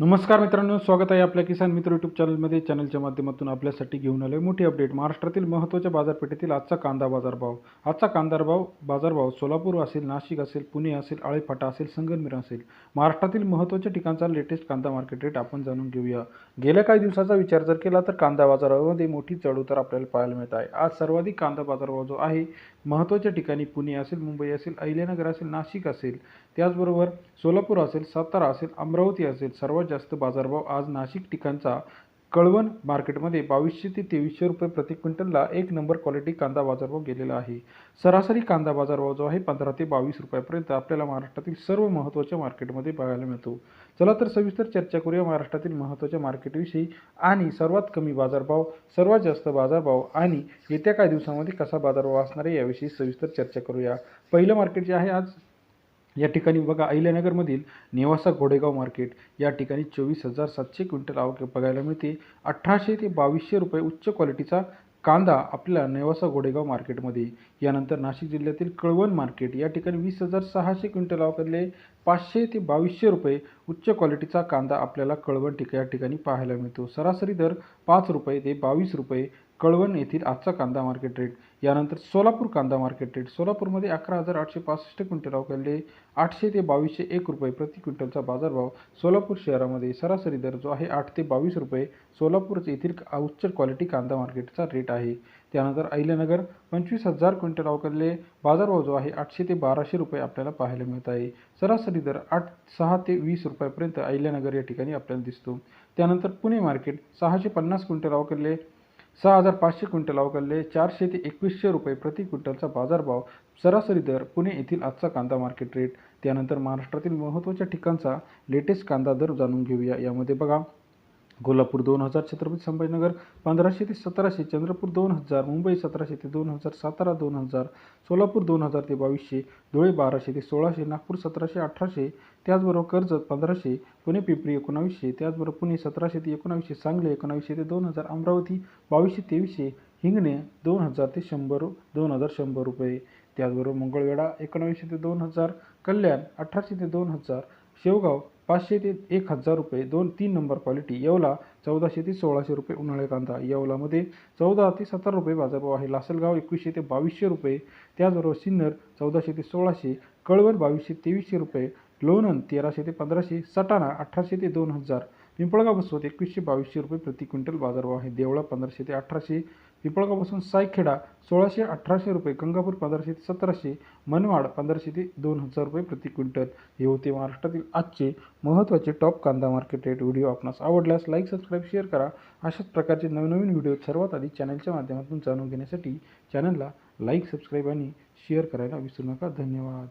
नमस्कार मित्रांनो स्वागत आहे आपल्या किसान मित्र यूट्यूब चॅनलमध्ये चॅनलच्या माध्यमातून आपल्यासाठी घेऊन आले मोठी अपडेट महाराष्ट्रातील महत्त्वाच्या बाजारपेठेतील आजचा कांदा बाजारभाव. आजचा कांदा भाव बाजारभाव सोलापूर असेल नाशिक असेल पुणे असेल आळेफाटा असेल संगमनेर असेल. महाराष्ट्रातील महत्त्वाच्या ठिकाणचा लेटेस्ट कांदा मार्केट रेट आपण जाणून घेऊया. गेल्या काही दिवसाचा विचार जर केला तर कांदा बाजारामध्ये मोठी चढउतार आपल्याला पाहायला मिळत आहे. आज सर्वाधिक कांदा बाजारभाव जो आहे महत्त्वाच्या ठिकाणी पुणे असेल मुंबई असेल अहिल्यानगर असेल नाशिक असेल. त्याचबरोबर सोलापूर असेल सातारा असेल अमरावती असेल सर्वात जास्त बाजारभाव आज नाशिक ठिकाणचा. कळवण मार्केटमध्ये बावीसशे ते तेवीसशे रुपये प्रति क्विंटलला एक नंबर क्वालिटी कांदा बाजारभाव गेलेला आहे. सरासरी कांदा बाजारभाव जो आहे पंधरा ते बावीस रुपयापर्यंत आपल्याला महाराष्ट्रातील सर्व महत्त्वाच्या मार्केटमध्ये बघायला मिळतो. चला तर सविस्तर चर्चा करूया महाराष्ट्रातील महत्त्वाच्या मार्केटविषयी आणि सर्वात कमी बाजारभाव सर्वात जास्त बाजारभाव आणि येत्या काही दिवसांमध्ये कसा बाजारभाव असणार आहे याविषयी सविस्तर चर्चा करूया. पहिलं मार्केट जे आहे आज या ठिकाणी बघा अहिल्यानगरमधील नेवासा घोडेगाव मार्केट या ठिकाणी चोवीस हजार सातशे क्विंटल आवक बघायला मिळते. अठराशे ते बावीसशे रुपये उच्च क्वालिटीचा कांदा आपल्या नेवासा घोडेगाव मार्केटमध्ये. यानंतर नाशिक जिल्ह्यातील कळवण मार्केट या ठिकाणी वीस हजार सहाशे क्विंटल आवकले पाचशे ते बावीसशे रुपये उच्च क्वालिटीचा कांदा आपल्याला कळवण ठिक या ठिकाणी पाहायला मिळतो. सरासरी दर पाच रुपये ते बावीस रुपये कळवण येथील आजचा कांदा मार्केट रेट यानंतर सोलापूर कांदा मार्केट रेट सोलापूरमध्ये अकरा हजार आठशे पासष्ट क्विंटल अवघडले आठशे ते बावीसशे एक रुपये प्रति क्विंटलचा बाजारभाव सोलापूर शहरामध्ये सरासरी दर जो आहे आठ ते बावीस रुपये. सोलापूर येथील उच्च क्वालिटी कांदा मार्केटचा रेट आहे. त्यानंतर अहिल्यानगर पंचवीस हजार क्विंटल अवघडले बाजारभाव जो आहे आठशे ते बाराशे रुपये आपल्याला पाहायला मिळत आहे. सरासरी दर आठ सहा ते वीस रुपयापर्यंत अहिल्यानगर या ठिकाणी आपल्याला दिसतो. त्यानंतर पुणे मार्केट सहाशे पन्नास क्विंटल अवघडले सहा हजार पाचशे क्विंटल अवकलले चारशे ते एकवीसशे रुपये प्रति क्विंटलचा बाजारभाव सरासरी दर पुणे येथील आजचा कांदा मार्केट रेट त्यानंतर महाराष्ट्रातील महत्त्वाच्या ठिकाणचा लेटेस्ट कांदा दर जाणून घेऊया. यामध्ये बघा कोल्हापूर दोन हजार छत्रपती संभाजीनगर पंधराशे ते सतराशे चंद्रपूर दोन हजार मुंबई सतराशे ते दोन हजार सातारा दोन हजार सोलापूर दोन हजार ते बावीसशे धुळे बाराशे ते सोळाशे नागपूर सतराशे अठराशे त्याचबरोबर कर्जत पंधराशे पुणे पिंपरी एकोणावीसशे त्याचबरोबर पुणे सतराशे ते एकोणावीसशे सांगली एकोणावीसशे ते दोन हजार अमरावती बावीसशे तेवीसशे हिंगणे दोन हजार ते शंभर दोन हजार शंभर रुपये. त्याचबरोबर मंगळवेढा एकोणावीसशे ते दोन हजार कल्याण अठराशे ते दोन हजार शेवगाव पाचशे ते एक हजार रुपये दोन तीन नंबर क्वालिटी येवला चौदाशे ते सोळाशे रुपये उन्हाळे कांदा येवलामध्ये. चौदा ते सतरा रुपये बाजारभाव आहे. लासलगाव एकवीसशे ते बावीसशे रुपये. त्याचबरोबर सिन्नर चौदाशे ते सोळाशे. कळवण बावीसशे तेवीसशे रुपये. लोणंद तेराशे ते पंधराशे सटाणा अठराशे ते दोन हजार पिंपळगावपासून एकवीसशे बावीसशे रुपये प्रति क्विंटल बाजारभाव आहे. देवळा पंधराशे ते अठराशे पिंपळगावपासून सायखेडा सोळाशे अठराशे रुपये गंगापूर पंधराशे ते सतराशे मनवाड पंधराशे ते दोन हजार रुपये प्रति क्विंटल. हे होते महाराष्ट्रातील आजचे महत्त्वाचे टॉप कांदा मार्केट रेट व्हिडिओ. आपणास आवडल्यास लाईक सबस्क्राईब शेअर करा. अशाच प्रकारचे नवनवीन व्हिडिओ सर्वात आधी चॅनलच्या माध्यमातून जाणून घेण्यासाठी चॅनलला लाईक सबस्क्राईब आणि शेअर करायला विसरू नका. धन्यवाद.